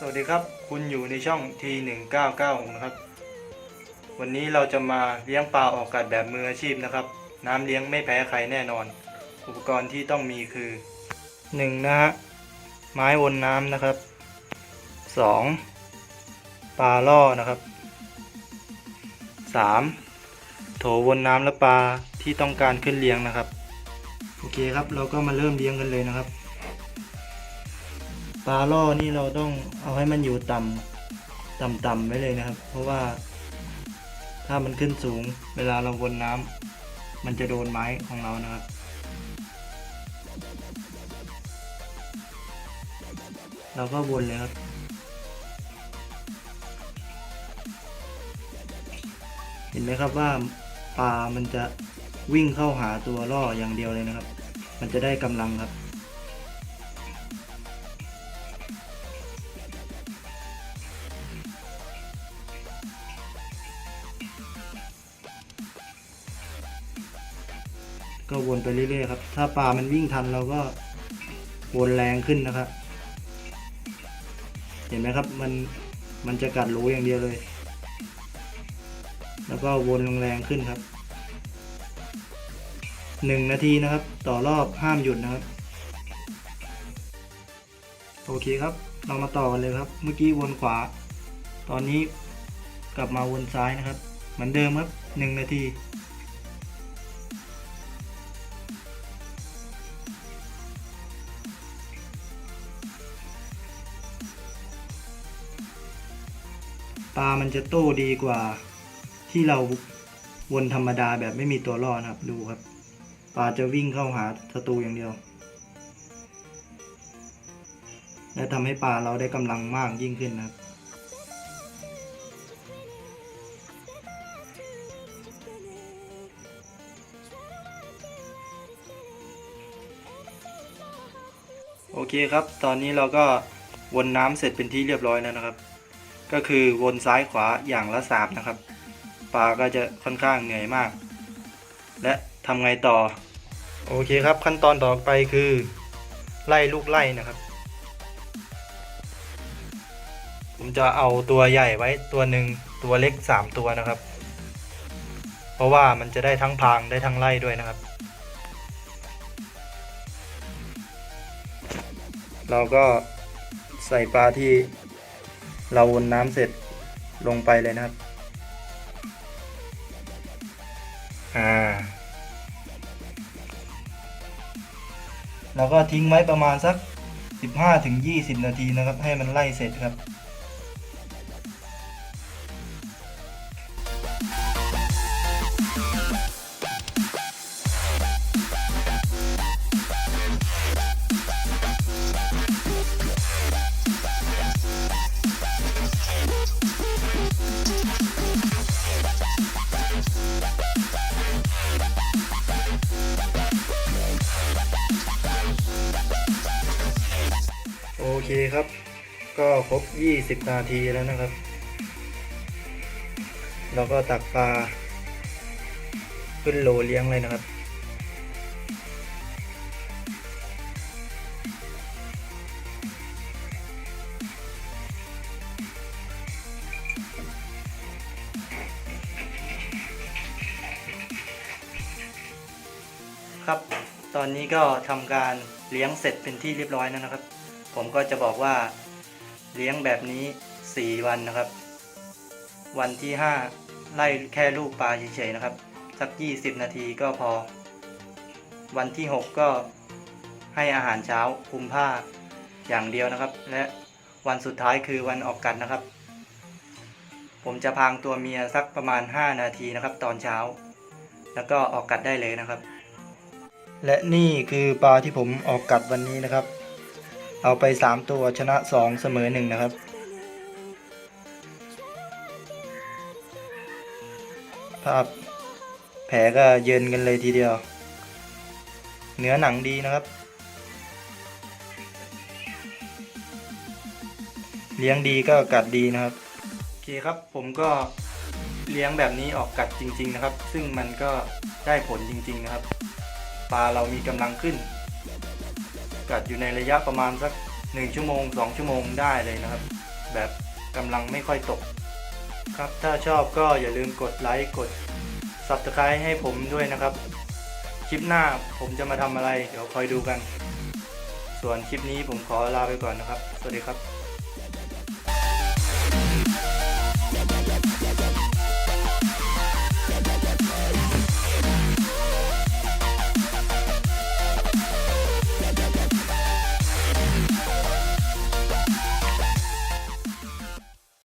สวัสดีครับ คุณอยู่ในช่อง T1996 นะครับ วันนี้เราจะมาเลี้ยงปลาออกอากาศแบบมืออาชีพนะครับ น้ำเลี้ยงไม่แพ้ใครแน่นอน อุปกรณ์ที่ต้องมีคือ 1. นะฮะ ไม้วนน้ำนะครับ 2. ปลาล่อนะครับ 3. โถวนน้ำและปลาที่ต้องการขึ้นเลี้ยงนะครับ โอเคครับ เราก็มาเริ่มเลี้ยงกันเลยนะครับ ปลาล่อนี่เราต้องเอาให้มันอยู่ต่ำต่ำๆไว้เลยนะครับ เพราะว่าถ้ามันขึ้นสูง เวลาเราวนน้ำมันจะโดนไม้ของเรานะครับเราก็วนเลยครับ เห็นไหมครับว่าปลามันจะวิ่งเข้าหาตัวล่ออย่างเดียวเลยนะครับ มันจะได้กำลังครับ ก็วนไปเรื่อยๆครับ ถ้าปลามันวิ่งทันเราก็วนแรงขึ้นนะครับ เห็นไหมครับมันมันจะกัดรูอย่างเดียวเลย แล้วก็วนแรงขึ้นครับหนึ่งนาทีนะครับ ต่อรอบห้ามหยุดนะครับ โอเคครับ เรามาต่อกันเลยครับ เมื่อกี้วนขวา ตอนนี้กลับมาวนซ้ายนะครับ เหมือนเดิมครับหนึ่งนาที ปลามันจะโตดีกว่าที่เราวนธรรมดาแบบไม่มีตัวล่อนะครับดูครับ ปลาจะวิ่งเข้าหาศัตรูอย่างเดียว และทำให้ปลาเราได้กำลังมากยิ่งขึ้นนะครับโอเคครับ ตอนนี้เราก็วนน้ำเสร็จเป็นที่เรียบร้อยแล้วนะครับ ก็คือวนซ้ายขวาอย่างละสามนะครับ ปลาก็จะค่อนข้างเหนื่อยมาก และทำไงต่อ โอเคครับ ขั้นตอนต่อไปคือ ไล่ลูกไล่นะครับ ผมจะเอาตัวใหญ่ไว้ตัวหนึ่งตัวเล็กสามตัวนะครับ เพราะว่ามันจะได้ทั้งพางได้ทั้งไล่ด้วยนะครับ เราก็ใส่ปลาที่ เราวนน้ำเสร็จลงไปเลยนะครับ อ่า แล้วก็ทิ้งไว้ประมาณสัก 15-20 นาทีนะครับ ให้มันไล่เสร็จครับ เคครับ ก็ครบ 20 นาทีแล้วนะครับ เราก็ตักปลาขึ้นโหลเลี้ยงเลยนะครับ ครับ ตอนนี้ก็ทำการเลี้ยงเสร็จเป็นที่เรียบร้อยแล้วนะครับ ผมก็จะบอกว่าเลี้ยงแบบนี้ 4 วันนะครับ วันที่ 5 ไล่แค่ลูกปลาเฉยๆนะครับ สัก 20 นาทีก็พอ วันที่ 6 ก็ให้อาหารเช้าคุมผ้าอย่างเดียวนะครับ และวันสุดท้ายคือวันออกกัดนะครับ ผมจะพางตัวเมียสักประมาณ 5 นาทีนะครับ ตอนเช้า แล้วก็ออกกัดได้เลยนะครับ และนี่คือปลาที่ผมออกกัดวันนี้นะครับ เอาไป 3 ตัวชนะ 2 เสมอ 1 นะครับ ภาพแผลก็เยินกันเลยทีเดียว เนื้อหนังดีนะครับ เลี้ยงดีก็กัดดีนะครับ โอเคครับผมก็เลี้ยงแบบนี้ออกกัดจริง ๆ นะครับ ซึ่งมันก็ได้ผลจริง ๆ นะครับ ปลาเรามีกำลังขึ้น กัดอยู่ในระยะประมาณสัก 1 ชั่วโมง 2 ชั่วโมงได้เลยนะครับ แบบกำลังไม่ค่อยตก ครับถ้าชอบก็อย่าลืมกดไลค์กด Subscribe ให้ผมด้วยนะครับ คลิปหน้าผมจะมาทำอะไร เดี๋ยวคอยดูกัน ส่วนคลิปนี้ผมขอลาไปก่อนนะครับ สวัสดีครับ